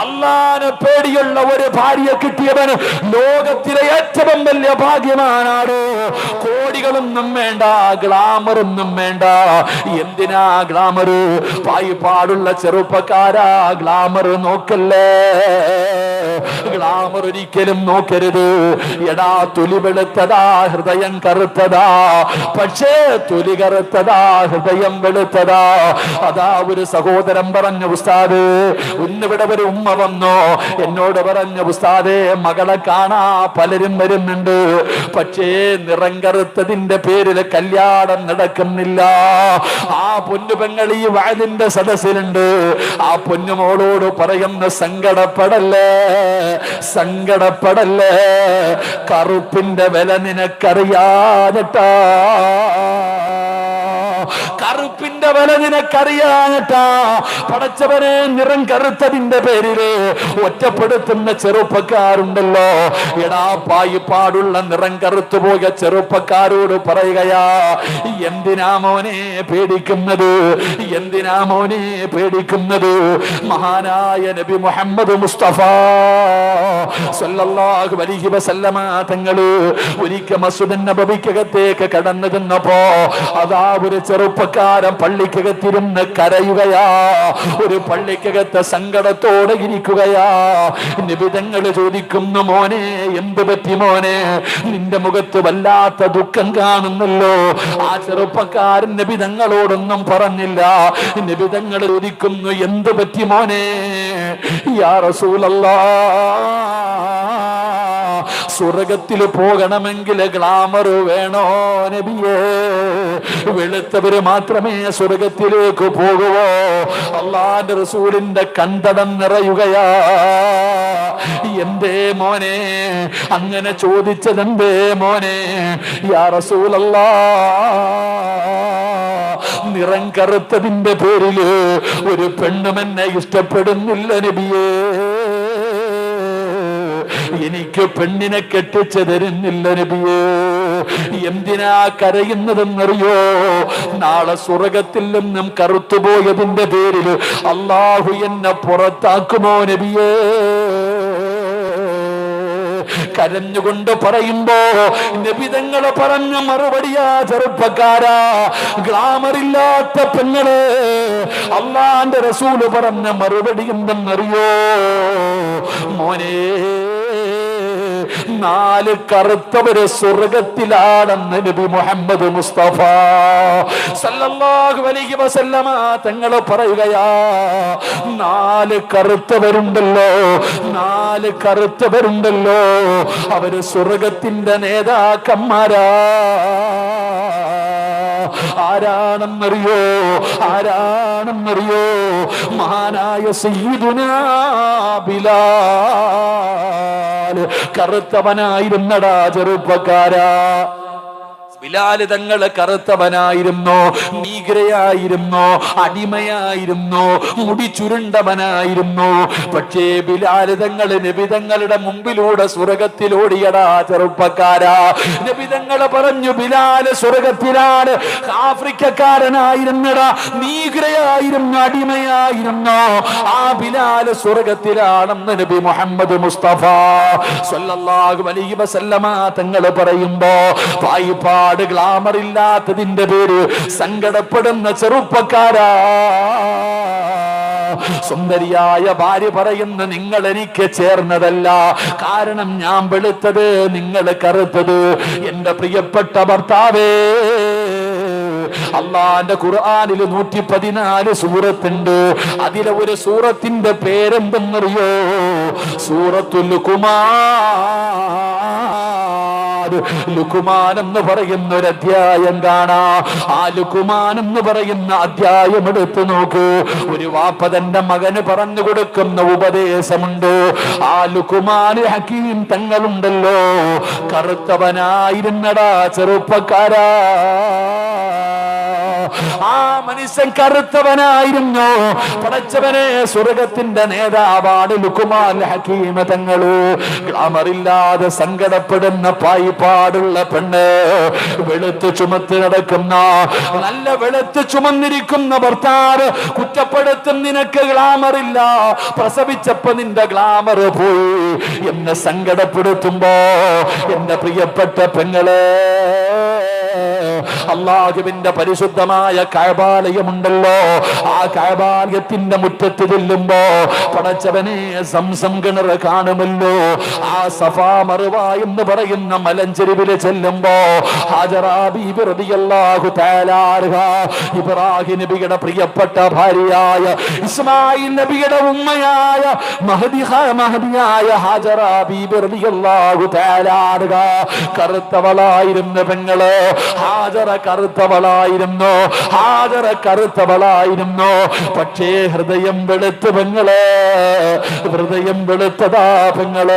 അള്ളാനെ പേടിയുള്ള ഒരു ഭാര്യ കിട്ടിയവൻ ലോകത്തിലെ ഏറ്റവും വലിയ ഭാഗ്യമാനാണ് കോടികളൊന്നും വേണ്ട ഗ്ലാമറൊന്നും വേണ്ട. എന്തിനാ ഗ്ലാമർ പായിപ്പാടുള്ള ചെറുപ്പക്കാരാ ഗ്ലാമർ നോക്കല്ലേ? ഗ്ലാമർ ഒരിക്കലും നോക്കരുത്. എടാ തൊലി വെളുത്തതാ ഹൃദയം കറുത്തതാ. പക്ഷേ തൊലി കറുത്തതാ ഹൃദയം വെളുത്തതാ. അതാ ഒരു സഹോദരൻ പറഞ്ഞു ഉസ്താദ് ഇന്നിവിടെ ഒരു ഉമ്മ വന്നോ. എന്നോട് പറഞ്ഞു ഉസ്താദേ മകളെ കാണാ പലരും വരുന്നുണ്ട്. പക്ഷേ നിറം കറുത്തതിന്റെ പേരിൽ കല്യാണം നടക്കുന്നില്ല. ആ പൊന്നു പെങ്ങളി വയലിന്റെ സദസ്സിലുണ്ട്. ആ പൊന്നുമോളോട് പറയുന്ന സങ്കടപ്പെടല്ലേ സങ്കടപ്പെടല്ലേ. കറുപ്പിന്റെ വില നിനക്കറിയാതെട്ടാ കറുപ്പിന്റെ വില നിനക്കറിയാഞ്ഞിട്ടാ? പടച്ചവനെ നിറം കറുത്തതിന്റെ പേരിൽ ഒറ്റപ്പെടുത്തുന്ന ചെറുപ്പക്കാരുണ്ടല്ലോ. എടാ പായിപ്പാടുള്ള നിറം കറുത്തു പോയ ചെറുപ്പക്കാരോട് പറയുകയാ എന്തിനാ മോനെ പേടിക്കുന്നത്? എന്തിനാ മോനെ പേടിക്കുന്നത്? മഹാനായ നബി മുഹമ്മദ് മുസ്തഫ സല്ലല്ലാഹു അലൈഹി വസല്ലമ തങ്ങൾ ഒരിക്കൽ മസ്ജിദ് നബവിക്കകത്തേക്ക് കടന്നു ചെന്നപ്പോ അതാ ഒരു ചെറുപ്പക്കാരൻ പള്ളിക്കകത്തിരുന്ന് കരയുകയാ. ഒരു പള്ളിക്കകത്ത് സങ്കടത്തോടെ ഇരിക്കുകയാ. നിബിതങ്ങൾ ചോദിക്കുന്നു മോനെ എന്ത് പറ്റി മോനെ? നിന്റെ മുഖത്ത് വല്ലാത്ത ദുഃഖം കാണുന്നല്ലോ. ആ ചെറുപ്പക്കാരൻ നിബിതങ്ങളോടൊന്നും പറഞ്ഞില്ല. നിബിതങ്ങൾ ചോദിക്കുന്നു എന്ത് പറ്റി മോനെ? യാ റസൂലല്ലാ. സ്വർഗത്തിൽ പോകണമെങ്കിൽ ഗ്ലാമർ വേണോ നബിയേ? വെളുത്തവര് മാത്രമേ സ്വർഗത്തിലേക്ക് പോകുവോ? അള്ളാന്റെ റസൂലിന്റെ കണ്ടടം നിറയുകയാ. എന്തേ മോനെ? അങ്ങനെ ചോദിച്ചതെന്തേ മോനെ? യാ റസൂലല്ലാ നിറം കറുത്തതിന്റെ പേരിൽ ഒരു പെണ്ണുമെന്നെ ഇഷ്ടപ്പെടുന്നില്ല നബിയേ. എനിക്ക് പെണ്ണിനെ കെട്ടിച്ചു തരുന്നില്ല നബിയേ. എന്തിനാ കരയുന്നതെന്നറിയോ? നാളെ സ്വർഗത്തിൽ നിന്നും കറുത്തുപോയതിന്റെ പേരിൽ അള്ളാഹു എന്നെ പുറത്താക്കുമോ നബിയേ? കരഞ്ഞുകൊണ്ട് പറയുമ്പോ നബിതങ്ങളെ പറഞ്ഞ മറുപടിയാ ചെറുപ്പക്കാരാ ഗ്ലാമറില്ലാത്ത പെങ്ങൾ. അള്ളാന്റെ റസൂൽ പറഞ്ഞ മറുപടി എന്തെന്നറിയോ? മോനെ നാല് കറുത്തവര് സ്വർഗത്തിലാണെന്ന് നബി മുഹമ്മദ് മുസ്തഫ. സല്ലല്ലാഹു അലൈഹി വസല്ലമ തങ്ങൾ പറയുകയാ നാല് കറുത്തവരുണ്ടല്ലോ നാല് കറുത്തവരുണ്ടല്ലോ അവർ സ്വർഗത്തിന്റെ നേതാക്കന്മാരാ. ആരാണെന്നറിയോ? ആരാണെന്നറിയോ? മഹാനായ സയ്യിദുനാ ബിലാൽ. കറുത്തവനായിരുന്നടാ ചെറുപ്പക്കാരാ. ബിലാൽ തങ്ങൾ കറുത്തവനായിരുന്നോ നീഗ്രയായിരുന്നു അടിമയായിരുന്നു മുടി ചുരുണ്ടവനായിരുന്നു. പക്ഷേ ബിലാൽ തങ്ങൾ നബിതങ്ങളുടെ മുമ്പിലൂടെ സ്വർഗത്തിലോടിയടാ ചെറുപ്പക്കാരാ. നബിതങ്ങൾ പറഞ്ഞു ബിലാൽ സ്വർഗത്തിലാണ് ആഫ്രിക്കക്കാരനായിരുന്നടാ നീഗ്രയായിരുന്നു അടിമയായിരുന്നു. ആ ബിലാൽ സ്വർഗത്തിലാണെന്ന് നബി മുഹമ്മദ് മുസ്തഫ സല്ലല്ലാഹു അലൈഹി വസല്ലമ തങ്ങൾ പറയുമ്പോ പായിപ്പാട് ഗ്ലാമർ ഇല്ലാത്തതിന്റെ പേര് സങ്കടപ്പെടുന്ന ചെറുപ്പക്കാരാ. സുന്ദരിയായ ഭാര്യ പറയുന്ന നിങ്ങൾ എനിക്ക് ചേർന്നതല്ല. കാരണം ഞാൻ വെളുത്തത് നിങ്ങൾ കറുത്തത്. എന്റെ പ്രിയപ്പെട്ട ഭർത്താവേ അള്ളാന്റെ ഖുർആാനിൽ നൂറ്റി പതിനാല് സൂറത്തുണ്ട്. അതിലെ ഒരു സൂറത്തിന്റെ പേരെന്തെന്നറിയോ? സൂറത്തുൽ കുമാർ. ലുക്കുമാൻ എന്ന് പറയുന്ന ഒരു അധ്യായം കാണാ ആ ലുക്കുമാൻ എന്ന് പറയുന്ന അധ്യായം എടുത്തു നോക്കൂ. ഒരു വാപ്പ തന്റെ മകന് പറഞ്ഞു കൊടുക്കുന്ന ഉപദേശമുണ്ട്. ആ ലുക്കുമാൻ ഹക്കീം തങ്ങളുണ്ടല്ലോ. കറുത്തവനായിരുന്നടാ ചെറുപ്പക്കാരാ. മനുഷ്യൻ കറുത്തവനായിരുന്നു. പടച്ചവനെ സ്വർഗത്തിന്റെ നേതാവാണ് ലുക്കുമാൻ ഹക്കീമ തങ്ങളു. ഗ്ലാമറില്ലാതെ സങ്കടപ്പെടുന്ന പായിപ്പാടുള്ള പെണ്ണ്. വെളുത്ത് ചുമത്ത് നടക്കുന്ന നല്ല വെളുത്ത് ചുമന്നിരിക്കുന്ന ഭർത്താവ് കുറ്റപ്പെടുത്തും നിനക്ക് ഗ്ലാമറില്ല. പ്രസവിച്ചപ്പോ നിന്റെ ഗ്ലാമർ പോയി. എന്നെ സങ്കടപ്പെടുത്തുമ്പോ എന്റെ പ്രിയപ്പെട്ട പെങ്ങളെ അള്ളാഹുവിന്റെ പരിശുദ്ധമായ കഴബാലയമുണ്ടല്ലോ. ആ കഴബാലയത്തിന്റെ മുറ്റത്ത് ചെല്ലുമ്പോ പടച്ചവനെ സംസം കിണർ കാണുമല്ലോ. ആ സഫാ മറുവ എന്ന് പറയുന്ന മലഞ്ചെരുവിൽ ചെല്ലുമ്പോ ഹാജറാ ഇബ്രാഹിം നബിയുടെ പ്രിയപ്പെട്ട ഭാര്യയായ ഇസ്മായിൽ നബിയുടെ ഉമ്മയായ മഹദി മഹദിയായ ഹാജറ ബീബി റളിയല്ലാഹു തആല അൻഹ. കറുത്തവളായിരുന്ന പെങ്ങൾ ഹാജറ കറുത്തവളായിരുന്നു ഹാജറ കറുത്തവളായിരുന്നു പക്ഷേ ഹൃദയം വെളുത്ത് പെങ്ങൾ ഹൃദയം വെളുത്തതാ പെങ്ങൾ.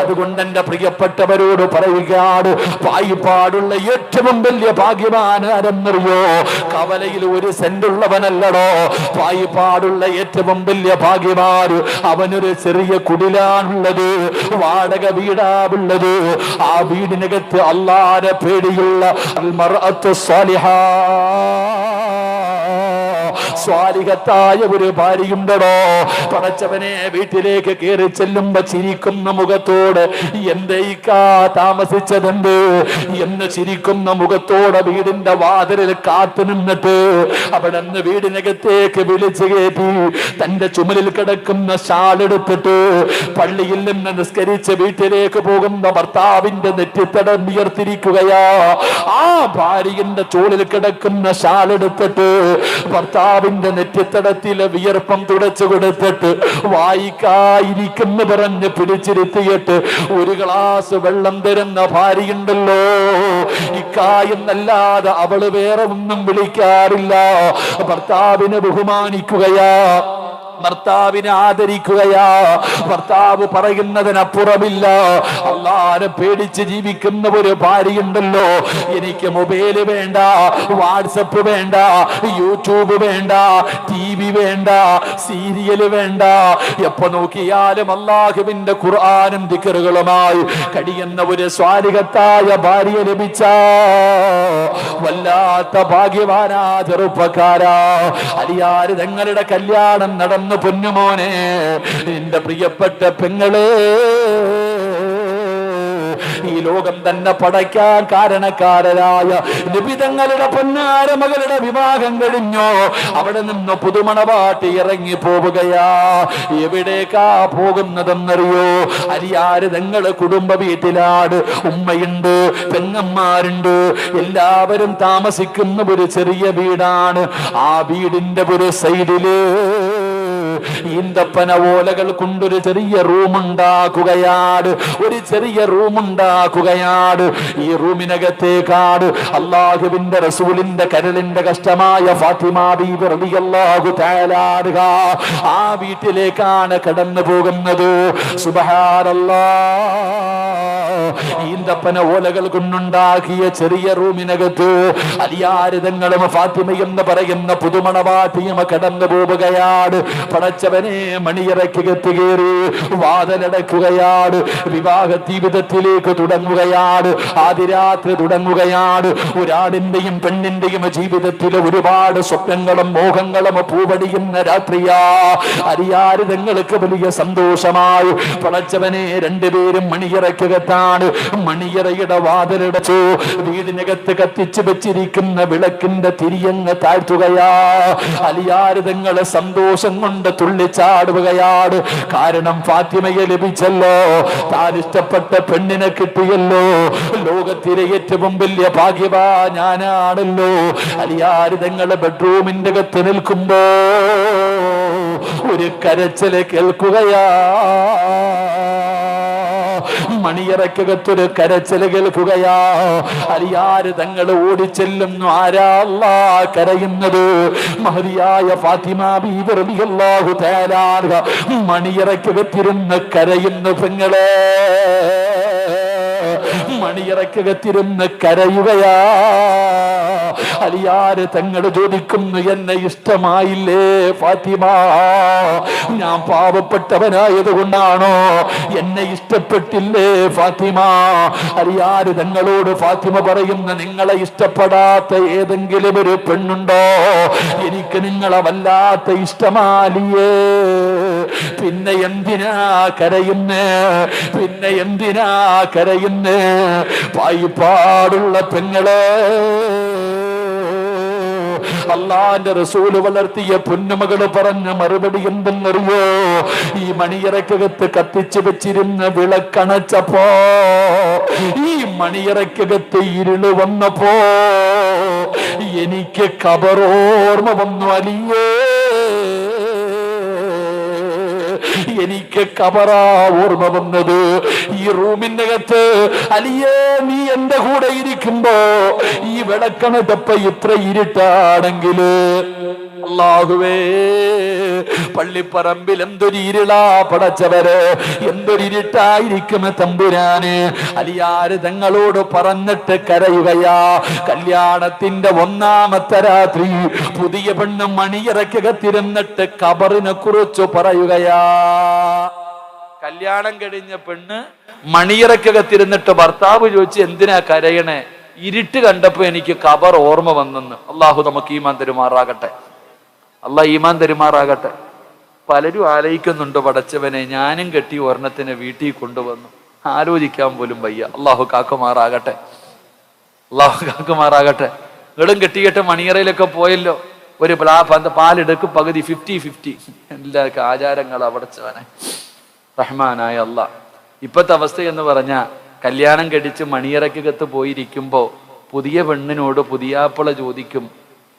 അതുകൊണ്ട് എന്റെ പ്രിയപ്പെട്ടവരോട് പറയുകയാണ് വായിപ്പാടുള്ള ഏറ്റവും വലിയ ഭാഗ്യമാണ് ആരെന്നറിയോ? കവലയിൽ ഒരു സെന്റുള്ളവനല്ലടോ. വായിപ്പാടുള്ള ഏറ്റവും വലിയ ഭാഗ്യമാര് അവനൊരു ചെറിയ കുടിലാണുള്ളത് വാടക വീടാവുള്ളത് ആ വീടിനകത്ത് അല്ലാതെ പേടിയുള്ള അൽമർഅത്തു സ്വാലിഹാ സ്വാലികത്തായ ഒരു ഭാര്യയുണ്ടടോ. പടച്ചവനെ വീട്ടിലേക്ക് കയറി ചെല്ലുമ്പോ ചിരിക്കുന്ന മുഖത്തോട് എന്റെ ഇക്കാ താമസിച്ചതെന്ത്? എന്ന് ചിരിക്കുന്ന മുഖത്തോടെ വീടിന്റെ വാതിലിൽ കാത്തു നിന്നിട്ട് അവിടെ നിന്ന് വീടിനകത്തേക്ക് വിളിച്ചു കയറ്റി തന്റെ ചുമലിൽ കിടക്കുന്ന ഷാളെടുത്തിട്ട് പള്ളിയിൽ നിന്ന് നിസ്കരിച്ച് വീട്ടിലേക്ക് പോകുന്ന ഭർത്താവിന്റെ നെറ്റിത്തടം ഉയർത്തിരിക്കുകയാ ആ ഭാര്യന്റെ ചോളിൽ കിടക്കുന്ന ഷാളെടുത്തിട്ട് ഭർത്താവിന്റെ നെറ്റിത്തടത്തിലെ വിയർപ്പം തുടച്ചു കൊടുത്തിട്ട് വായിക്കായിരിക്കുന്നു പറഞ്ഞ് പിടിച്ചിരുത്തിയിട്ട് ഒരു ഗ്ലാസ് വെള്ളം തരുന്ന ഭാര്യയുണ്ടല്ലോ. ഇക്കായെന്നല്ലാതെ അവൾ വേറെ ഒന്നും വിളിക്കാറില്ല. ഭർത്താവിനെ ബഹുമാനിക്കുകയാ. ഭർത്താവിനെ ആദരിക്കുകയാ. ഭർത്താവ് പറയുന്നതിനപ്പുറമില്ല. അള്ളാരെ പേടിച്ച് ജീവിക്കുന്ന ഒരു ഭാര്യയുണ്ടല്ലോ. എനിക്ക് മൊബൈൽ വേണ്ട വാട്സപ്പ് വേണ്ട യൂട്യൂബ് വേണ്ട ടി വേണ്ട സീരിയൽ വേണ്ട. എപ്പോ നോക്കിയാലും അള്ളാഹുവിന്റെ ഖുർആാനും ദിക്കറുകളുമായി കഴിയുന്ന ഒരു സ്വാരികത്തായ ഭാര്യ ലഭിച്ച വല്ലാത്ത ഭാഗ്യവാനാ ചെറുപ്പക്കാരാ. അലിയാര് തങ്ങളുടെ കല്യാണം നടന്നു പൊന്നുമോനെ. നിന്റെ പ്രിയപ്പെട്ട പെങ്ങളെ ലോകം തന്നെ പടയ്ക്കാൻ കാരണക്കാരനായ നിബിതങ്ങളുടെ പൊന്നാര മകളുടെ വിവാഹം കഴിഞ്ഞോ? അവിടെ നിന്ന് പുതുമണവാട്ടി ഇറങ്ങി പോവുകയാ. എവിടേക്കാ പോകുന്നതെന്നറിയോ? അരിയാര് തങ്ങൾ കുടുംബ വീട്ടിലാണ്. ഉമ്മയുണ്ട് പെങ്ങന്മാരുണ്ട്. എല്ലാവരും താമസിക്കുന്ന ഒരു ചെറിയ വീടാണ്. ആ വീടിന്റെ ഒരു സൈഡിൽ ഈന്തപ്പന ഓലകൾ കൊണ്ടൊരു ചെറിയ റൂം ഉണ്ടാക്കുകയാണ് ഒരു ചെറിയ റൂം ഉണ്ടാക്കുകയാണ് ഈ റൂമിനകത്തേക്കാട് അള്ളാഹുവിന്റെ റസൂലിന്റെ കരളിന്റെ കഷ്ടമായ ഫാത്തിമ ബീബി റളിയല്ലാഹു ആ വീട്ടിലേക്കാണ് കടന്നു പോകുന്നത്. സുബ്ഹാനല്ലാഹ് ഈന്തപ്പന ഓലകൾ കൊണ്ടുണ്ടാക്കിയ ചെറിയ റൂമിനകത്ത് അലിയാരിതങ്ങളും ഫാത്തിമയെന്ന് പറയുന്ന പുതുമണവാട്ടിയും കടന്നു പോവുകയാണ് പടച്ചവനെ മണിയറയ്ക്ക് കത്തുകേറി വാതലടക്കുകയാണ്. വിവാഹ ജീവിതത്തിലേക്ക് തുടങ്ങുകയാണ്. ആദ്യരാത്രി തുടങ്ങുകയാണ്. ഒരാടിന്റെയും പെണ്ണിന്റെയും ജീവിതത്തിൽ ഒരുപാട് സ്വപ്നങ്ങളും മോഹങ്ങളും പൂവടിയുന്ന രാത്രിയാ. അരിയാരിതങ്ങൾക്ക് വലിയ സന്തോഷമായി. പടച്ചവനെ രണ്ടുപേരും മണിയറയ്ക്കകത്താണ് മണിയറയുടെ വാതിലടച്ചു. വീടിനകത്ത് കത്തിച്ചു വെച്ചിരിക്കുന്ന വിളക്കിന്റെ തിരിയങ്ങ് താഴ്ത്തുകയാ. അലിയാരിതങ്ങൾ സന്തോഷം കൊണ്ട് തുള്ളിച്ചാടുകയാണ് കാരണം ഫാത്തിമയെ ലഭിച്ചല്ലോ. താൻ ഇഷ്ടപ്പെട്ട പെണ്ണിനെ കിട്ടിയല്ലോ. ലോകത്തിലെ ഏറ്റവും വലിയ ഭാഗ്യവാ ഞാനാണല്ലോ. അലിയാരിതങ്ങൾ ബെഡ്റൂമിന്റെ അകത്ത് നിൽക്കുമ്പോ ഒരു കരച്ചൽ കേൾക്കുകയാ. മണിയറക്കകത്തൊരു കരച്ചില കേൾക്കുകയാ അറിയാര് തങ്ങൾ ഓടിച്ചെല്ലുന്നു. ആരാ അല്ലാ കരയുന്നത്? മഹതിയായ ഫാത്തിമ ബീബർഹു അൻഹ മണിയറക്കകത്തിരുന്ന് കരയുന്ന പെങ്ങളെ. മണിയറക്കകത്തിരുന്ന് കരയുകയാ. അലിയാര് തങ്ങൾ ചോദിക്കുന്നു എന്നെ ഇഷ്ടമായില്ലേ ഫാത്തിമ? ഞാൻ പാവപ്പെട്ടവനായത് കൊണ്ടാണോ എന്നെ ഇഷ്ടപ്പെട്ടില്ലേ ഫാത്തിമ? അലിയാര് തങ്ങളോട് ഫാത്തിമ പറയുന്ന നിങ്ങളെ ഇഷ്ടപ്പെടാത്ത ഏതെങ്കിലും ഒരു പെണ്ണുണ്ടോ? എനിക്ക് നിങ്ങളെ വല്ലാത്ത ഇഷ്ടമാലിയേ. പിന്നെ എന്തിനാ കരയുന്നേ? പിന്നെ എന്തിനാ കരയുന്നേ? പായിപ്പാടുള്ള പെങ്ങളെ. അള്ളാന്റെ റസൂൽ വളർത്തിയ പൊന്നുമകൾ പറഞ്ഞ മറുപടി എന്തെന്നറിയോ? ഈ മണിയറക്കകത്ത് കത്തിച്ചു വെച്ചിരുന്ന വിളക്കണച്ചപ്പോ ഈ മണിയറക്കകത്ത് ഇരുൾ വന്നപ്പോ എനിക്ക് കബറോർമ്മ വന്നു അലിയേ. എനിക്ക് കബറാ ഓർമ്മ വന്നത്. ഈ റൂമിനകത്ത് അലിയേ നീ എന്റെ കൂടെ ഇരിക്കുമ്പോ ഈ വിളക്കണതപ്പ ഇത്ര ഇരുട്ടാണെങ്കിൽ അള്ളാഹുവേ പള്ളിപ്പറമ്പിൽ എന്തൊരു ഇരുളാ പടച്ചവര്. എന്തൊരു ഇരുട്ടായിരിക്കും തമ്പുരാന്. അലിയാര് തങ്ങളോട് പറഞ്ഞിട്ട് കരയുകയാ. കല്യാണത്തിന്റെ ഒന്നാമത്തെ രാത്രി പുതിയ പെണ്ണ് മണിയറക്കകത്തിരുന്നിട്ട് കബറിനെ കുറിച്ച് പറയുകയാ. കല്യാണം കഴിഞ്ഞ പെണ്ണ് മണിയറക്കകത്തിരുന്നിട്ട് ഭർത്താവ് ചോദിച്ച് എന്തിനാ കരയണേ? ഇരുട്ട് കണ്ടപ്പോ എനിക്ക് കബർ ഓർമ്മ വന്നെന്ന്. അള്ളാഹു നമുക്ക് ഈമാൻ തരുമാറാകട്ടെ. അള്ളാഹ് ഈമാൻ തരുമാറാകട്ടെ. പലരും ആലോചിക്കുന്നുണ്ട് പടച്ചവനെ ഞാനും കെട്ടി ഒരെണ്ണത്തിനെ വീട്ടിൽ കൊണ്ടുവന്നു. ആലോചിക്കാൻ പോലും വയ്യ. അള്ളാഹു കാക്കുമാറാകട്ടെ. അള്ളാഹു കാക്കുമാറാകട്ടെ. നിങ്ങളും കെട്ടിയിട്ട് മണിയറയിലൊക്കെ പോയല്ലോ. ഒരു പ്ലാ പാലെടുക്കും പകുതി ഫിഫ്റ്റി ഫിഫ്റ്റി എല്ലാ ആചാരങ്ങൾ അവിടച്ചവനെ റഹ്മാനായ അല്ല ഇപ്പോഴത്തെ അവസ്ഥ എന്ന് പറഞ്ഞാൽ കല്യാണം കഴിച്ച് മണിയറക്കകത്ത് പോയിരിക്കുമ്പോൾ പുതിയ പെണ്ണിനോട് പുതിയാപ്പിള ചോദിക്കും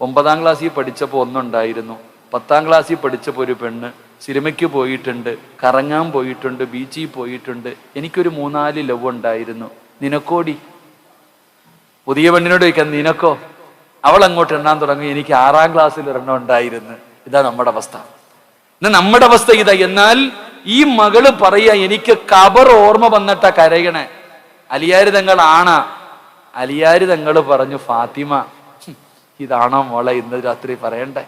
ഒമ്പതാം ക്ലാസ്സിൽ പഠിച്ചപ്പോൾ ഒന്നുണ്ടായിരുന്നു. പത്താം ക്ലാസ്സിൽ പഠിച്ചപ്പോൾ ഒരു പെണ്ണ് സിനിമയ്ക്ക് പോയിട്ടുണ്ട് കറങ്ങാൻ പോയിട്ടുണ്ട് ബീച്ചിൽ പോയിട്ടുണ്ട്. എനിക്കൊരു മൂന്നാൽ ലവ് ഉണ്ടായിരുന്നു. നിനക്കോടി? പുതിയ പെണ്ണിനോട് ചോദിക്കാൻ നിനക്കോ? അവൾ അങ്ങോട്ട് എണ്ണാൻ തുടങ്ങി എനിക്ക് ആറാം ക്ലാസ്സിൽ ഒരെണ്ണം ഉണ്ടായിരുന്നു. ഇതാ നമ്മുടെ അവസ്ഥ. ഇന്ന് നമ്മുടെ അവസ്ഥ ഇതാ. എന്നാൽ ഈ മകൾ പറയുക എനിക്ക് കബർ ഓർമ്മ വന്നിട്ട കരയണേ. അലിയാരി തങ്ങൾ ആണ. അലിയാരി തങ്ങൾ പറഞ്ഞു ഫാത്തിമ ഇതാണോ മോളെ ഇന്ന് രാത്രി പറയണ്ടേ?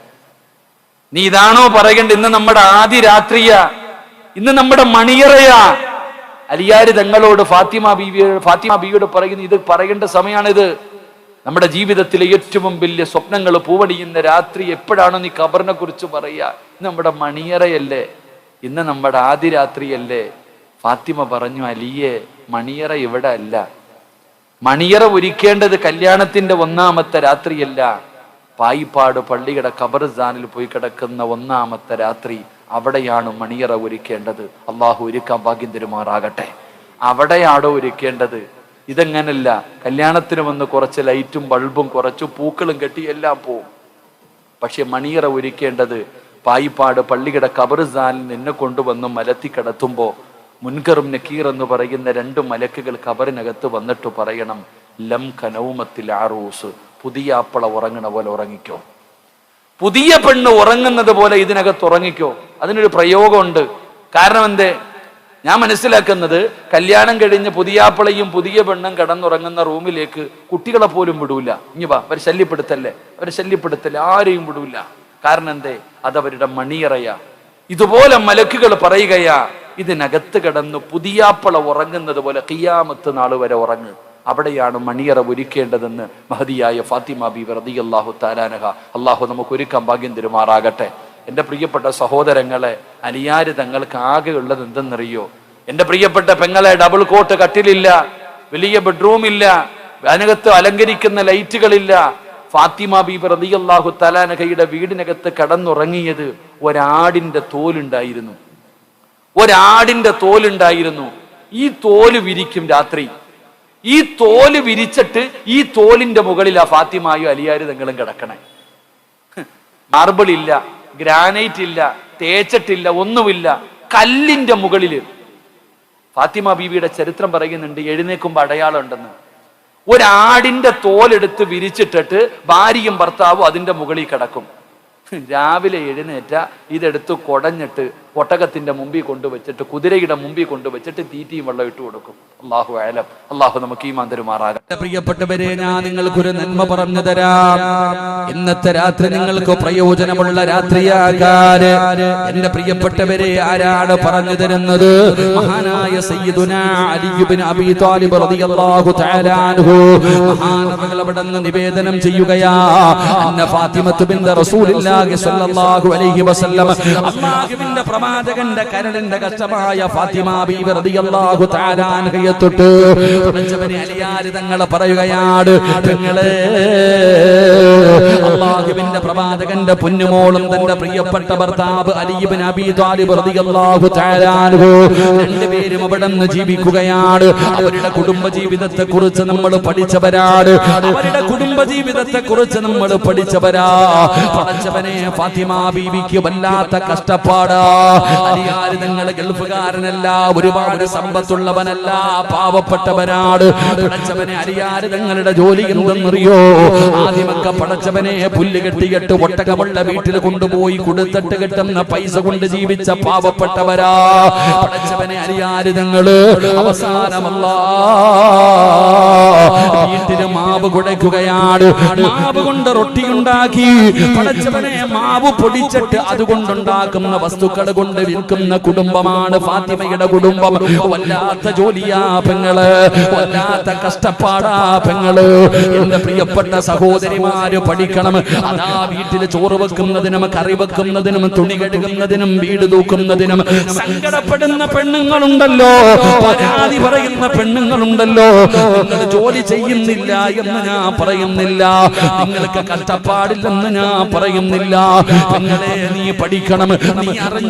നീ ഇതാണോ പറയണ്ട? ഇന്ന് നമ്മുടെ ആദ്യ രാത്രിയാ. ഇന്ന് നമ്മുടെ മണിയറയാ. അലിയാരി തങ്ങളോട് ഫാത്തിമ ബീവിയോട് ഫാത്തിമ ബീവിയോട് പറയുന്നു ഇത് പറയേണ്ട സമയമാണിത് നമ്മുടെ ജീവിതത്തിലെ ഏറ്റവും വലിയ സ്വപ്നങ്ങൾ പൂവണിയുന്ന രാത്രി എപ്പോഴാണോ നീ ഖബറിനെ കുറിച്ച് പറയുക? നമ്മുടെ മണിയറയല്ലേ? ഇന്ന് നമ്മുടെ ആദ്യ രാത്രിയല്ലേ ഫാത്തിമ പറഞ്ഞു അലിയെ മണിയറ ഇവിടെ അല്ല. മണിയറ ഒരുക്കേണ്ടത് കല്യാണത്തിന്റെ ഒന്നാമത്തെ രാത്രിയല്ല. പായിപ്പാട് പള്ളിയുടെ ഖബർസ്ഥാനിൽ പോയി കിടക്കുന്ന ഒന്നാമത്തെ രാത്രി അവിടെയാണ് മണിയറ ഒരുക്കേണ്ടത്. അള്ളാഹു ഒരുക്കാൻ ഭാഗ്യം തരുമാറാകട്ടെ. അവിടെയാണോ ഒരുക്കേണ്ടത്? ഇതെങ്ങനല്ല. കല്യാണത്തിന് വന്ന് കുറച്ച് ലൈറ്റും ബൾബും കുറച്ച് പൂക്കളും കെട്ടി എല്ലാം പോവും. പക്ഷെ മണിയറ ഒരുക്കേണ്ടത് പായിപ്പാട് പള്ളിയുടെ കബർസ്ഥാനിൽ നിന്നെ കൊണ്ടുവന്ന് മലത്തി കിടത്തുമ്പോ മുൻകറും നക്കീർ എന്ന് പറയുന്ന രണ്ട് മലക്കുകൾ കബറിനകത്ത് വന്നിട്ട് പറയണം ലം കനൗമത്തിൽ ആറൂസ് പുതിയ അപ്പള ഉറങ്ങണ പോലെ ഉറങ്ങിക്കോ. പുതിയ പെണ്ണ് ഉറങ്ങുന്നത് പോലെ ഇതിനകത്ത് ഉറങ്ങിക്കോ. അതിനൊരു പ്രയോഗമുണ്ട്. കാരണം എന്തേ? ഞാൻ മനസ്സിലാക്കുന്നത് കല്യാണം കഴിഞ്ഞ് പുതിയാപ്പിളയും പുതിയ പെണ്ണും കിടന്നുറങ്ങുന്ന റൂമിലേക്ക് കുട്ടികളെ പോലും വിടൂല. ഇനി വാ അവർ ശല്യപ്പെടുത്തല്ലേ? അവർ ശല്യപ്പെടുത്തല്ലേ? ആരെയും വിടൂല. കാരണം എന്തേ? അതവരുടെ മണിയറയ. ഇതുപോലെ മലക്കുകൾ പറയുകയാ ഇതിനകത്ത് കിടന്ന് പുതിയാപ്പള ഉറങ്ങുന്നത് പോലെ കിയാമത്ത് നാൾ വരെ ഉറങ്ങ്. അവിടെയാണ് മണിയറ ഒരുക്കേണ്ടതെന്ന് മഹതിയായ ഫാത്തിമ ബി റതി അള്ളാഹു താലാനഹ അള്ളാഹു നമുക്ക് ഒരുക്കാൻ ഭാഗ്യം തരുമാറാകട്ടെ. എന്റെ പ്രിയപ്പെട്ട സഹോദരങ്ങളെ അനിയാര് തങ്ങൾക്ക് ആകെ ഉള്ളത് എന്തെന്നറിയോ? എന്റെ പ്രിയപ്പെട്ട പെങ്ങളെ ഡബിൾ കോട്ട് കട്ടിലില്ല വലിയ ബെഡ്റൂം ഇല്ല അതിനകത്ത് അലങ്കരിക്കുന്ന ലൈറ്റുകളില്ല. ഫാത്തിമ ബീബ് റതിയല്ലാഹു തലാനഹയുടെ വീടിനകത്ത് കടന്നുറങ്ങിയത് ഒരാടിന്റെ തോലുണ്ടായിരുന്നു. ഒരാടിന്റെ തോലുണ്ടായിരുന്നു. ഈ തോൽ വിരിക്കും രാത്രി. ഈ തോൽ വിരിച്ചിട്ട് ഈ തോലിന്റെ മുകളിൽ ആ ഫാത്തിമായും അലിയാരി തങ്ങളും കിടക്കണേ. മാർബിൾ ഇല്ല. ഗ്രാനൈറ്റ് ഇല്ല തേച്ചിട്ടില്ല ഒന്നുമില്ല. കല്ലിന്റെ മുകളിൽ ഫാത്തിമ ബീവിയുടെ ചരിത്രം പറയുന്നുണ്ട് എഴുന്നേക്കുമ്പോൾ അടയാളം ഉണ്ടെന്ന്. ഒരാടിന്റെ തോലെടുത്ത് വിരിച്ചിട്ടിട്ട് ഭാര്യയും ഭർത്താവും അതിന്റെ മുകളിൽ കിടക്കും. രാവിലെ എഴുന്നേറ്റ ഇതെടുത്ത് കുടഞ്ഞിട്ട് ഒട്ടകത്തിന്റെ മുമ്പിൽ കൊണ്ടുവച്ചിട്ട് കുതിരയുടെ മുമ്പിൽ കൊണ്ടുവച്ചിട്ട് തീറ്റിയും വെള്ളം ഇട്ട് കൊടുക്കും. അള്ളാഹു ആയാലും അള്ളാഹു നമുക്ക് ഈ മാന്തരുമാറാകാം പ്രിയപ്പെട്ടവരെ ഞാൻ നിങ്ങൾക്കൊരു നന്മ പറഞ്ഞു തരാം. ഇന്നത്തെ രാത്രി നിങ്ങൾക്ക് പ്രയോജനമുള്ള രാത്രിയാകാര് എന്റെ പ്രിയപ്പെട്ടവരെ ആരാണ് പറഞ്ഞു തരുന്നത്? മഹാനായ സയ്യിദുന അലിയുബിൻ അബി താലിബ് റളിയല്ലാഹു തആല അൻഹു. മഹാനവകൾ അവിടെ നിവേദനം ചെയ്യുകയാ. അന്ന ഫാത്തിമത്തു ബിൻത് റസൂലില്ലാഹി സ്വല്ലല്ലാഹു അലൈഹി വസല്ലം അല്ലാഹുവിന്റെ പ്രവാചകന്റെ കരളിന്റെ കഷ്ടമായ ഫാത്തിമ ബീവി റളിയല്ലാഹു തആല അൻഹയെ തൊട്ട് അലിയാര് തങ്ങളെ പറയുകയാണ് തങ്ങളെ അള്ളാഹുവിന്റെ പ്രവാചകന്റെ പൊന്നുമോളും തന്റെ പ്രിയപ്പെട്ട ഭർത്താവ് അലിബിൻ അബി താലിബ് റളിയല്ലാഹു തആല അൻഹു രണ്ടുപേരും അവിടെ നിന്ന് ജീവിക്കുകയാണ്. അവരുടെ കുടുംബ ജീവിതത്തെ കുറിച്ച് നമ്മൾ പഠിച്ചവരാണ്. അവരുടെ കുടുംബ ജീവിതത്തെ കുറിച്ച് നമ്മൾ പഠിച്ചവരാ. പഠിച്ചവനെ ഫാത്തിമ ബീവിക്ക് വല്ലാത്ത കഷ്ടപ്പാടാ. അലിയാര് തങ്ങളെ ഗൾഫുകാരനല്ല ഒരുപാട് സമ്പത്തുള്ളവനല്ല പാവപ്പെട്ടവരാണ് പടച്ചവനെ അലിയാര് തങ്ങളുടെ ജോലി എന്തെന്നറിയോ? ആദ്യമൊക്കെ പടച്ചവനെ പുല്ല് കെട്ടിയിട്ട് ഒട്ടകമുള്ള വീട്ടിൽ കൊണ്ടുപോയി കൊടുത്തിട്ട് കിട്ടുന്ന പൈസ കൊണ്ട് ജീവിച്ച പാവപ്പെട്ടവരാ. പടച്ചവനെ അലിയാര് തങ്ങൾ അവസാനമല്ല. വീട്ടിൽ മാവ് കുടയ്ക്കുകയാണ്. മാവ് കൊണ്ട് റൊട്ടി ഉണ്ടാക്കി. പടച്ചവനെ മാവ് പൊടിച്ചിട്ട് അതുകൊണ്ടുണ്ടാക്കുന്ന വസ്തുക്കൾ കൊണ്ട് വിൽക്കുന്ന കുടുംബമാണ് ഫാത്തിമയുടെ കുടുംബം. വല്ലാത്ത ജോലിയാ പെങ്ങൾ വല്ലാത്ത കഷ്ടപ്പാടാ പെങ്ങൾ. എന്റെ പ്രിയപ്പെട്ട സഹോദരിമാര് പഠിക്കണം. അതാ വീട്ടിൽ ചോറ് വെക്കുന്നതിനും കറി വെക്കുന്നതിനും തുണി കഴുകുന്നതിനും വീട് തൂക്കുന്നതിനും സങ്കടപ്പെടുന്ന പെണ്ണുങ്ങളുണ്ടല്ലോ. പരാതി പറയുന്ന പെണ്ണുങ്ങളുണ്ടല്ലോ. ജോലി ചെയ്യുന്നില്ല എന്ന് ഞാൻ പറയുന്നില്ല. നിങ്ങൾക്ക് കഷ്ടപ്പാടില്ലെന്ന് ഞാൻ പറയുന്നില്ല. നിങ്ങളെ നീ പഠിക്കണം.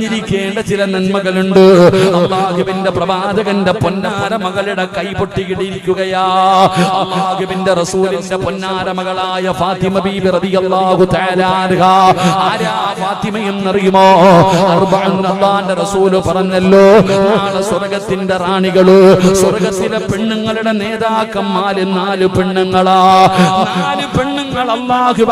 നീ അറിഞ്ഞിരിക്കേണ്ട ചില നന്മകളുണ്ട്. അള്ളാഹുവിന്റെ പ്രവാചകന്റെ പൊന്നാര മകളുടെ കൈ പൊട്ടിയിടിയിരിക്കുകയാ. അള്ളാഹുവിന്റെ റസൂലിന്റെ പൊന്നാര മകളായ ഫാത്തിമ ബീബി റളിയല്ലാഹു തആല ആരാ ഫാത്തിമയെന്ന് അറിയുമോ അള്ളാന്റെ റസൂൽ പറഞ്ഞല്ലോ നാളെ സ്വർഗത്തിന്റെ റാണികൾ സ്വർഗത്തിലെ പെണ്ണുങ്ങളുടെ നേതാക്കന്മാര് നാല് പെണ്ണുങ്ങളാ. നാല് പെണ്ണുങ്ങൾ അള്ളാഹു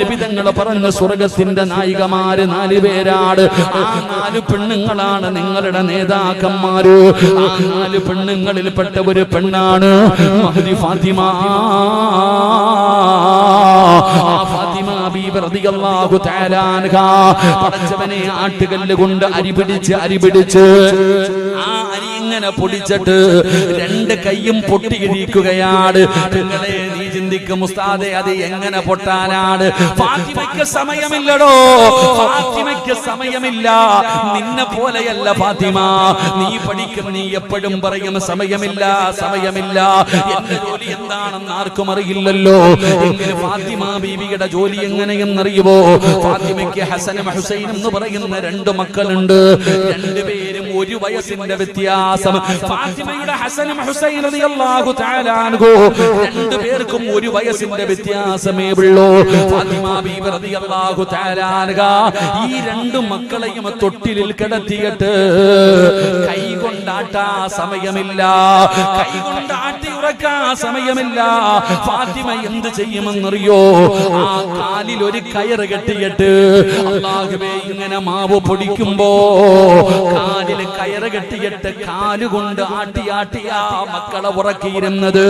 നിബിതങ്ങൾ പറഞ്ഞ സ്വർഗത്തിന്റെ നായികമാര് നാല് പേരാണ്. ആ നാല് പെണ്ണുങ്ങളാണ് നിങ്ങളുടെ നേതാക്കന്മാര്. ആ നാല് പെണ്ണുങ്ങളിൽപ്പെട്ട ഒരു പെണ്ണാണ് മഹദി ഫാത്തിമ. പടച്ചവനെ ആട്ടുകല്ല് കൊണ്ട് അരി പിടിച്ച് അരി പിടിച്ച്. ആ അരി ഇങ്ങനെ പൊടിച്ചിട്ട് രണ്ട് കൈയും പൊട്ടിയിരിക്കുകയാണ്. നിങ്ങളെ നീ ചിന്തിക്കും ഉസ്താദെ അത് എങ്ങനെ പൊട്ടാനാണ്? ഫാത്തിമയ്ക്ക് സമയമില്ലടോ. ഫാത്തിമയ്ക്ക് സമയമില്ല. നിന്നെ പോലെയല്ല ഫാത്തിമ. നീ പഠിക്കും നീ എപ്പോഴും പറയും സമയമില്ല സമയമില്ല. എന്റെ ജോലി എന്താണെന്ന് ആർക്കും അറിയില്ലല്ലോ. ഫാത്തിമ ബീവിയുടെ ജോലി എങ്ങനെയെന്നറിയുമോ ഫാത്തിമയ്ക്ക് ഹസനും ഹുസൈനും എന്ന് പറയുന്ന രണ്ട് മക്കളുണ്ട്. രണ്ടുപേരും ഒരു വയസ്സിന്റെ വ്യത്യാസം. ഫാത്തിമയുടെ ഹസനും അൻഹു. രണ്ടുപേർക്കും ഒരു വയസ്സിന്റെ വ്യത്യാസമേ ഉള്ളൂ. ഈ രണ്ട് മക്കളെയും തൊട്ടിലിൽ കിടത്തിയിട്ട് കൈ കൊണ്ടാട്ടാ സമയമില്ല. കൈ കൊണ്ടാട്ടി ഉറക്കാ സമയമില്ല. ഫാത്തിമ എന്ത് ചെയ്യുമെന്നറിയോ? ആ കാലിൽ ഒരു കയറ് കെട്ടിയിട്ട് അള്ളാഹുബേ ഇങ്ങനെ മാവ് പൊടിക്കുമ്പോ കാലിൽ കയറ് കെട്ടിയിട്ട് കാലുകൊണ്ട് ആട്ടി ആട്ടി ആ മക്കളെ ഉറക്കിയിരുന്നത്.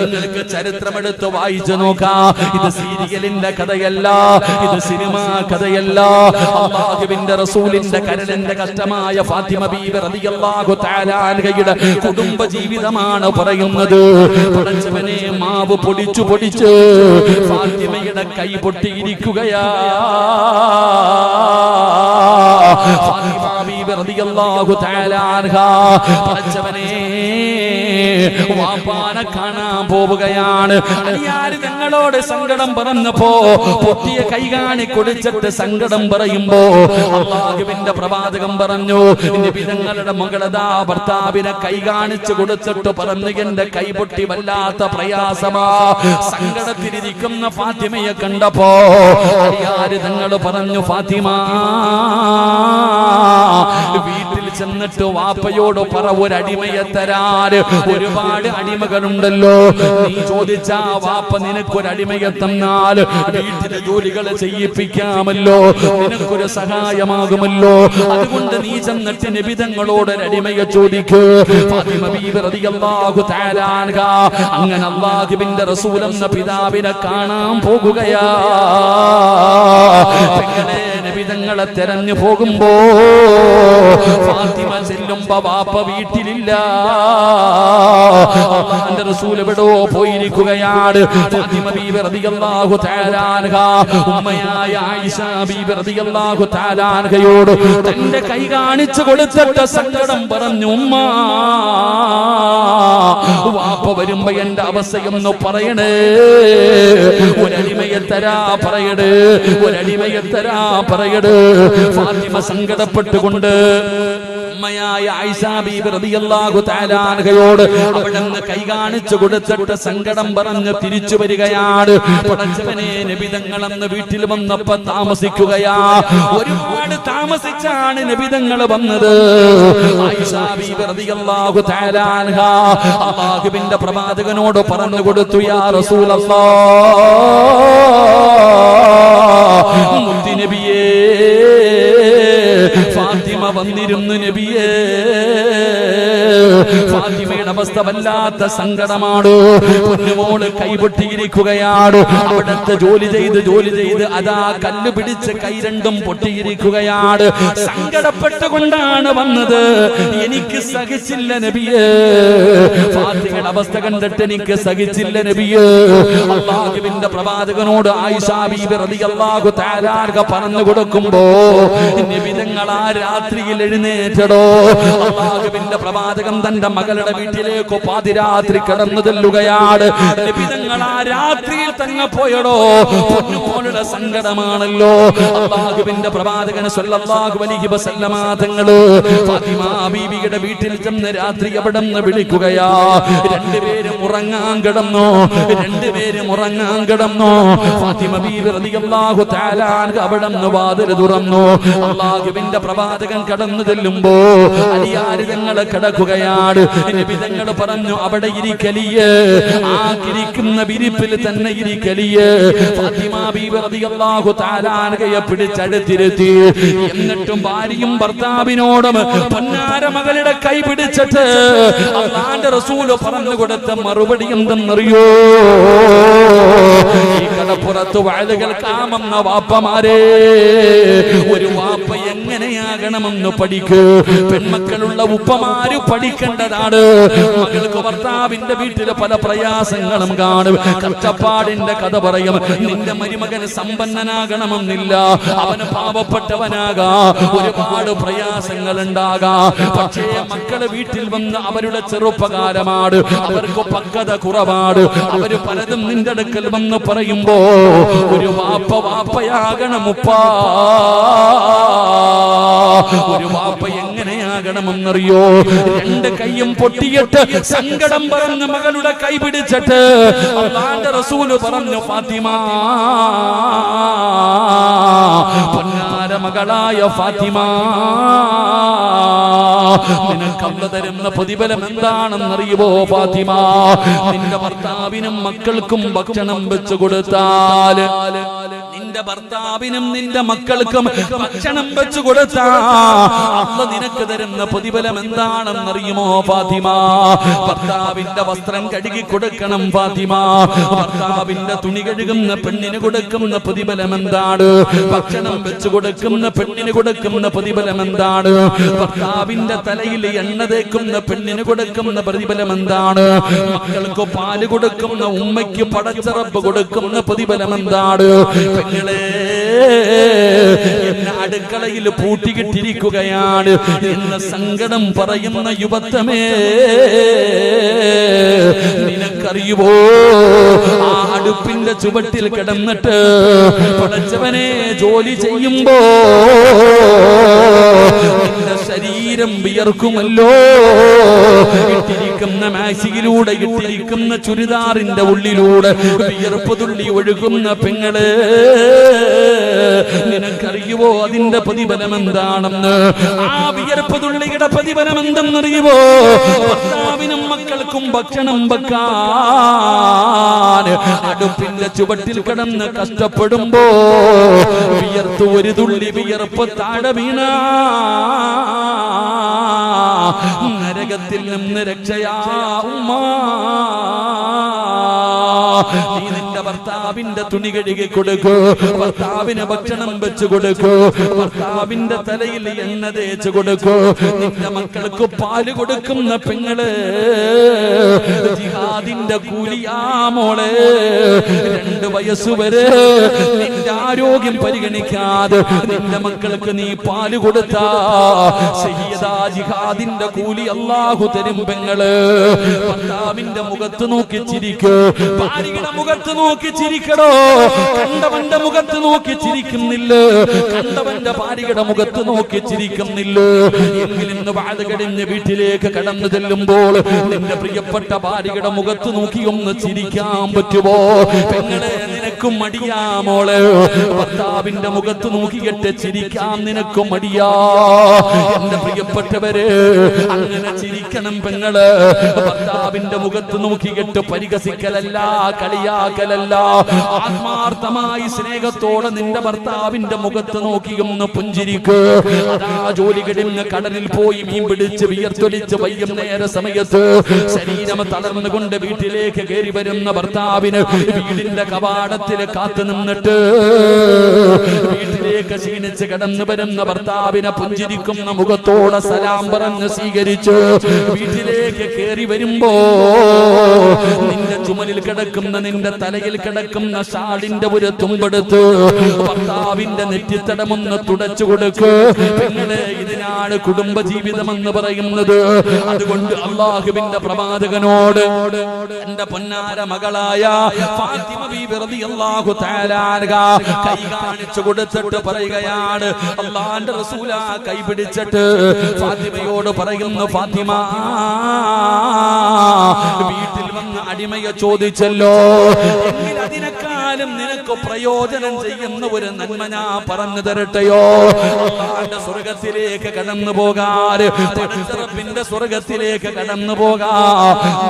നിങ്ങൾക്ക് ചരിത്രമെടുത്ത് വായിച്ചു നോക്കാം. ഇത് സീരിയലിന്റെ കഥയല്ല ഇത് സിനിമ കഥയല്ല. അള്ളാഹുവിന്റെ റസൂലിന്റെ കരലിന്റെ കഷ്ടമായ ഫാത്തിമ ബീബി റളിയല്ലാഹു തആല അൻഹയുടെ കുടുംബ ജീവിതമാണ് പറയുന്നത്. പടച്ചവനെ മാവ് പൊടിച്ചു പൊടിച്ച് ഫാത്തിമയുടെ കൈ പൊട്ടിയിരിക്കുകയാ. ഫാത്തിമ ബീബി റളിയല്ലാഹു വാപ്പാനെ കാണാൻ പോവുകയാണ്. അടിയാര് ഞങ്ങളോട് സങ്കടം പറഞ്ഞപ്പോ പൊട്ടിയ കൈ കാണി കുടിച്ചിട്ട് സങ്കടം പറയുമ്പോ അള്ളാഹുവിന്റെ പ്രവാചകം പറഞ്ഞു നിബിതങ്ങളുടെ മകളതാ ഭർത്താവിനെ കൈ കാണിച്ചു കൊടുത്തിട്ട് പറഞ്ഞു എന്റെ കൈപൊട്ടി വല്ലാത്ത പ്രയാസമാ. സങ്കടത്തിലിരിക്കുന്ന ഫാത്തിമയെ കണ്ടപ്പോ അടിയാര് തങ്ങൾ പറഞ്ഞു ഫാത്തിമ വീട്ടിൽ ചെന്നിട്ട് വാപ്പയോട് പറ ഒരു അടിമയെ തരാറ് ഒരുപാട് അടിമകളുണ്ടല്ലോ. നീ ചോദിച്ചാ വാപ്പ നിനക്കൊരു അടിമയെ തന്നാൽ വീട്ടിലെ ജോലികൾ ചെയ്യിപ്പിക്കാമല്ലോ. നിനക്കൊരു സഹായമാകുമല്ലോ. അതുകൊണ്ട് നീ ചെന്നിട്ട് നിബിതങ്ങളോട് അടിമയെ ചോദിക്കൂ. അങ്ങനെ അള്ളാഹിബിന്റെ റസൂലെന്ന പിതാവിനെ കാണാൻ പോകുകയാ. നബിതങ്ങളെ തെരഞ്ഞു പോകുമ്പോ ഫാത്തിമ ചെല്ലുമ്പോ വാപ്പ വീട്ടിലില്ല. എന്റെ റസൂൽ എവിടോ പോയിരിക്കുകയാണ്. ഫാത്തിമ ബീവി റളിയല്ലാഹു തആല ഉമ്മയായ ആയിഷ ബീവി റളിയല്ലാഹു തആല തന്റെ കൈ കാണിച്ചു കൊടുത്തിട്ട് സങ്കടം പറഞ്ഞു ഉമ്മ വാപ്പ വരുമ്പോ എന്റെ അവസ്ഥയൊന്ന് പറയണേ. ഒരടിമയെ തരാ പറയട് ഒരടിമയെ തരാ പറയട് ഫാത്തിമ സങ്കടപ്പെട്ടുകൊണ്ട് അമ്മയായ അവിടുന്ന് കൈ കാണിച്ചു കൊടുത്തിട്ട് സങ്കടം പറഞ്ഞ് തിരിച്ചു വരികയാണ്. പടച്ചവനെ നബിതങ്ങൾ അന്ന് വീട്ടിൽ വന്നപ്പോ താമസിക്കുകയാ. ഒരുപാട് താമസിച്ചാണ് നബിതങ്ങൾ വന്നത്. അല്ലാഹുവിന്റെ പ്രവാചകനോട് പറഞ്ഞു കൊടുത്തു യാ റസൂലല്ലാഹ് മുത്തി നബിയേ വന്നിരുന്നു നബിയേ. അവസ്ഥ വല്ലാത്ത സങ്കടമാണ്? പൊന്നുമോൾ കൈപൊട്ടിയിരിക്കുകയാണ്? അവിടുത്തെ ജോലി ചെയ്ത് ജോലി ചെയ്ത് അതാ കല്ല് പിടിച്ച് കൈ രണ്ടും പൊട്ടിയിരിക്കുകയാണ്. സങ്കടപ്പെട്ടുകൊണ്ടാണ് വന്നത്. എനിക്ക് സഹിച്ചില്ല നബിയേ. അവസ്ഥ കണ്ടിട്ട് എനിക്ക് സഹിച്ചില്ല നബിയേ. പ്രവാചകനോട് റളിയല്ലാഹു പറഞ്ഞു കൊടുക്കുമ്പോ നിബിതങ്ങൾ ആ രാത്രിയിൽ എഴുന്നേറ്റടോ. പ്രവാചകൻ തന്റെ മകളുടെ വീട്ടിലേക്ക് പാതിരാത്രി കടന്നു തെല്ലുകയാണ്. നബിതങ്ങൾ ആ രാത്രിയിൽ തന്നെ പോയടോ. പൊന്നുമോളുടെ സങ്കടമാണല്ലോ. അള്ളാഹുവിന്റെ സല്ലല്ലാഹു അലൈഹി വസല്ലമ തങ്ങൾ ഫാത്തിമ ബീവിയുടെ വീട്ടിൽ ചെന്ന് രാത്രി അവിടെ നിന്ന് വിളിക്കുകയാ? രണ്ടുപേരും ഉറങ്ങാൻ കിടന്നു? രണ്ടുപേരും ഉറങ്ങാൻ കിടന്നു? ഫാത്തിമ ബീവി റളിയല്ലാഹു തആല അൻഹ അവിടെ നിന്ന് വാതിൽ തുറന്നു. അള്ളാഹുവിന്റെ പ്രവാചകൻ കടന്നു ചെല്ലുമ്പോ അലിയാരിതങ്ങൾ കിടക്കുകയാണ്. നബിതങ്ങൾ പറഞ്ഞു അവിടെ ഇരിക്കലിയേ ആ കിരിക്കുന്ന വിരിപ്പിൽ തന്നെ ഇരിക്കലിയേ ഫാത്തിമ തആല അൻഹയെ പിടിച്ചടുത്തിരുത്തി. എന്നിട്ടും ഭാര്യയും ഭർത്താവിനോടും പൊന്നാര മകളുടെ കൈ പിടിച്ചിട്ട് അള്ളാന്റെ റസൂൽ പറഞ്ഞു കൊടുത്ത മറുപടി എന്തെന്നറിയോ? ഈ കടപ്പുറത്ത് വാഴ കാമെന്ന വാപ്പമാരെ. ഒരു വാപ്പ എങ്ങനെയാകണമെന്ന് പഠിക്ക്. പെൺമക്കളുള്ള ഉപ്പമാര് പഠിക്കേണ്ടതാണ്. മകൾക്ക് ഭർത്താവിന്റെ വീട്ടിലെ പല പ്രയാസങ്ങളും കാണും. കഷ്ടപ്പാടിന്റെ കഥ പറയും. നിന്റെ മരുമകൻ സമ്പന്നനാകണമെന്നില്ല. അവന് പാവപ്പെട്ടവനാകാ. ഒരുപാട് പ്രയാസങ്ങൾ ഉണ്ടാകാ പക്ഷേ മക്കളെ വീട്ടിൽ വന്ന് അവരുടെ ചെറുപ്പകാലമാണ്. അവർക്ക് പക്വത കുറവാണ്. അവർ പലതും നിന്റെ അടുക്കൽ വന്ന് പറയുമ്പോ ഒരു വാപ്പ വാപ്പയാകണം ഉപ്പാ. ഒരു വാപ്പ എങ്ങനെയാകണമെന്നറിയോ? രണ്ട് കൈയും പൊട്ടിയിട്ട് സങ്കടം പറഞ്ഞ് മകളുടെ കൈ പിടിച്ചിട്ട് റസൂൽ പറഞ്ഞു ഫാത്തിമ മകളായ ഫാത്തിമ നിനക്കല്ല തരുന്ന പ്രതിഫലം എന്താണെന്നറിയുമോ ഫാത്തിമ നിന്റെ ഭർത്താവിനും മക്കൾക്കും ഭക്ഷണം വെച്ചു കൊടുത്താൽ നിന്റെ ഭർത്താവിനും നിന്റെ മക്കൾക്കും ഭക്ഷണം വെച്ചു കൊടുത്താ അള്ള നിനക്ക് തരുന്ന പ്രതിഫലം എന്താണെന്നറിയുമോ ഫാത്തിമ ഭർത്താവിന്റെ വസ്ത്രം കഴുകി കൊടുക്കണം ഫാത്തിമ ഭർത്താവിന്റെ തുണി കഴുകുന്ന പെണ്ണിന് കൊടുക്കുന്ന പ്രതിഫലം എന്താണ് ഭക്ഷണം വെച്ചു കൊടുക്കുന്ന പെണ്ണിന് കൊടുക്കുന്ന പ്രതിഫലം എന്താണ്? ഭർത്താവിന്റെ തലയിൽ എണ്ണ തേക്കുന്ന പെണ്ണിന് കൊടുക്കുന്ന പ്രതിഫലം എന്താണ്? മക്കൾക്ക് പാൽ കൊടുക്കുന്ന ഉമ്മയ്ക്ക് പടച്ചറപ്പ് കൊടുക്കുന്ന പ്രതിഫലം എന്താണ്? പെങ്ങളെ എന്നെ അടുക്കളയിൽ പൂട്ടിക്കിട്ടിരിക്കുകയാണ് എന്ന സങ്കടം പറയുന്ന യുവത്വമേ നിനക്കറിയുമോ ആ അടുപ്പിന്റെ ചുവട്ടിൽ കിടന്നിട്ട് പടച്ചവനെ ജോലി ചെയ്യുമ്പോ ശരീരം വിയർക്കുമല്ലോ. ഇട്ടിരിക്കുന്ന മാസികിലൂടെ ഇട്ടിരിക്കുന്ന ചുരിദാറിന്റെ ഉള്ളിലൂടെ വിയർപ്പ് തുള്ളി ഒഴുകുന്ന പെങ്ങൾ. നിനക്കറിയുവോ അതിന്റെ പ്രതിഫലം എന്താണെന്ന് ആ വിയർപ്പ് തുള്ളിയുടെ പ്രതിഫലം എന്തെന്നറിയുവോ ഭർത്താവിനും മക്കൾക്കും ഭക്ഷണം വെക്കാൻ അടുപ്പിന്റെ ചുവട്ടിൽ കിടന്ന് കഷ്ടപ്പെടുമ്പോ വിയർത്ത് ഒരു തുള്ളി വിയർപ്പ് താഴെ വീണ. നരകത്തിൽ നിന്ന് രക്ഷയാ ഉമ്മ. നീ നിന്റെ ഭർത്താവിന്റെ തുണി കഴുകി കൊടുക്കൂ. ഭർത്താവിന് ഭക്ഷണം വെച്ചു കൊടുക്കൂ. ഭർത്താവിന്റെ തലയിൽ എണ്ണ തേച്ച് കൊടുക്കൂ. നിന്റെ മക്കൾക്ക് പാൽ കൊടുക്കുന്ന പെങ്ങൾ ജിഹാദിന്റെ കൂലിയാ മോളെ രണ്ട് വയസ്സുവരെ നിന്റെ ആരോഗ്യം പരിഗണിക്കാതെ നിന്റെ മക്കൾക്ക് നീ പാൽ കൊടുത്താ. ജിഹാദിന്റെ കൂലി അള്ളാഹു തരും പെങ്ങൾ. ഭർത്താവിന്റെ മുഖത്ത് നോക്കി ചിരിക്കൂ. മുഖത്ത് നോക്കി ചിരിക്കടോ കണ്ടവന്റെ മുഖത്ത് നോക്കി ചിരിക്കുന്നില്ല കണ്ടവന്റെ ഭാര്യയുടെ മുഖത്ത് നോക്കി ചിരിക്കുന്നില്ല എങ്കിലിന്ന് വാഴകടിഞ്ഞ് വീട്ടിലേക്ക് കടന്നു ചെല്ലുമ്പോൾ നിന്റെ പ്രിയപ്പെട്ട ഭാര്യയുടെ മുഖത്ത് നോക്കി ഒന്ന് ചിരിക്കാൻ പറ്റുമോ? പെങ്ങളെ നിനക്കും മടിയാ മോളെ. ഭർത്താവിന്റെ മുഖത്ത് നോക്കിയിട്ട് ചിരിക്കാൻ നിനക്കും മടിയാ. എന്റെ പ്രിയപ്പെട്ടവര് അങ്ങനെ ചിരിക്കണം പെങ്ങൾ. ഭർത്താവിന്റെ മുഖത്ത് നോക്കിയിട്ട് പരിഹസിക്കലല്ല കളിയാക്കലല്ല. ആത്മാർത്ഥമായി സ്നേഹത്തോടെ നിന്റെ ഭർത്താവിന്റെ മുഖത്ത് നോക്കി ഒന്ന് പുഞ്ചിരിക്ക്. അതാ ജോലി കഴിഞ്ഞ് കടലിൽ പോയി മീൻ പിടിച്ച് വിയർത്തൊലിച്ച് വൈകുന്നേര സമയത്ത് ശരീരം തളർന്നുകൊണ്ട് വീട്ടിലേക്ക് കയറി വരുന്ന ഭർത്താവിന് വീടിന്റെ കവാടത്തിൽ കാത്തു നിന്നിട്ട് വീട്ടിലേക്ക് ക്ഷീണിച്ച് കിടന്നു വരുന്ന ഭർത്താവിനെ പുഞ്ചിരിക്കുന്ന മുഖത്തോടെ സലാം പറഞ്ഞ് സ്വീകരിച്ച് വീട്ടിലേക്ക് കയറി വരുമ്പോ നിന്റെ ചുമലിൽ കിടക്കുന്ന നിന്റെ തലയിൽ കിടക്കുന്ന ഷാളിന്റെ ഒരു തുമ്പെടുത്ത് ഭർത്താവിന്റെ നെറ്റിത്തടമൊന്ന് തുടച്ചു കൊടുക്ക്. പെങ്ങളെ ഇതിനാണ് കുടുംബ ജീവിതം എന്ന് പറയുന്നത്. അതുകൊണ്ട് അള്ളാഹുവിന്റെ പ്രവാചകനോട് എന്റെ പൊന്നാര മകളായ ഫാത്തിമ ബിബി റളിയല്ലാഹു തആല അൻഹ കൈ കാണിച്ചു കൊടുത്തിട്ട് പറയുകയാണ്. അള്ളാന്റെ റസൂല കൈപിടിച്ചിട്ട് ഫാത്തിമയോട് പറയുന്നു ഫാത്തിമ വീട്ടിൽ വന്ന് അടിമയെ ചോദിച്ചല്ലോ. അതിനെക്കാളും നിനക്ക് പ്രയോജനം ചെയ്യുന്ന ഒരു നന്മ ഞാൻ പറഞ്ഞു തരട്ടെയോ? സ്വർഗത്തിലേക്ക് കടന്നു പോകാറ് സ്വർഗത്തിലേക്ക് കടന്നു പോകാ.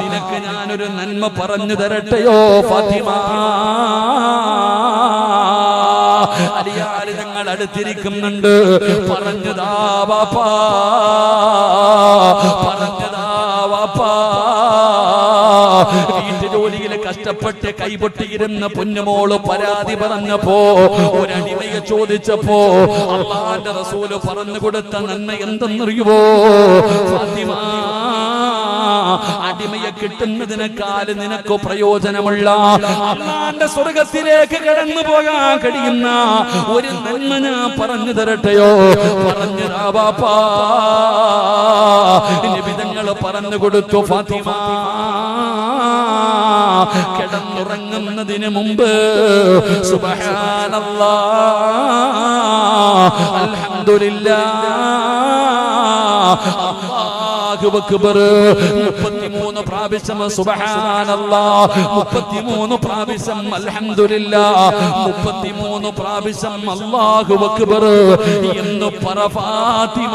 നിനക്ക് ഞാനൊരു നന്മ പറഞ്ഞു തരട്ടെയോ ഫാത്തിമ? അടുത്തിരിക്കുന്നുണ്ട്. പറഞ്ഞതാ വാപ്പാ. പറഞ്ഞതാ വാപ്പാ. വീട്ടു ജോലിയിൽ കഷ്ടപ്പെട്ട് കൈപൊട്ടിയിരുന്ന പൊന്നുമോൾ പരാതി പറഞ്ഞപ്പോ ഒരടിമയെ ചോദിച്ചപ്പോ അള്ളാന്റെ റസൂൽ പറഞ്ഞു കൊടുത്ത നന്മ എന്തെന്നറിയുവോ? ഫാത്തിമ അടിമയെ കിട്ടുന്നതിനേക്കാൾ നിനക്ക് പ്രയോജനമുള്ള അള്ളാന്റെ സ്വർഗത്തിലേക്ക് കടന്നു പോകാൻ കഴിയുന്ന ഒരു നന്മ ഞാൻ പറഞ്ഞു തരട്ടെയോ? പറഞ്ഞു നിബിതങ്ങൾ പറഞ്ഞു കൊടുത്തു ഫാത്തിമ. കിടന്നുറങ്ങുന്നതിന് മുമ്പ് സുബഹാനല്ലാ. അൽഹംദുലില്ലാ. അല്ലാഹു അക്ബർ. 33 പ്രാവശ്യം സുബ്ഹാനല്ലാഹ് 33 പ്രാവശ്യം അൽഹംദുലില്ലാഹ് 33 പ്രാവശ്യം അല്ലാഹു അക്ബർ. പറ ഫാത്തിമ.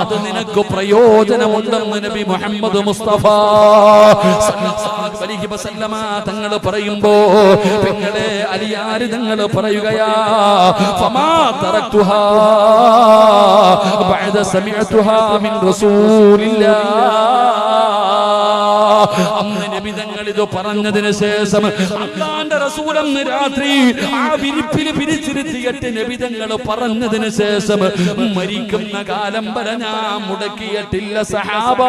അത് നിനക്ക് പ്രയോജനമുണ്ടെന്ന് നബി മുഹമ്മദ് മുസ്തഫ തങ്ങൾ പറയുമ്പോ പെങ്ങളെ അലിയാര് തങ്ങൾ പറയുകയാ ഫമാ തറക്തുഹാ بعد سمعتها من رسول الله അന്ന് നബി തങ്ങൾ ഇത് പറഞ്ഞതിന് ശേഷം അള്ളാന്റെ റസൂലന്ന് രാത്രി ആ വിരിപ്പിൽ പിരിച്ചിരുത്തിയിട്ട് നബി തങ്ങൾ പറഞ്ഞതിന് ശേഷം മരിക്കുന്ന കാലം വരെ ഞാൻ മുടക്കിയിട്ടില്ല സഹാബ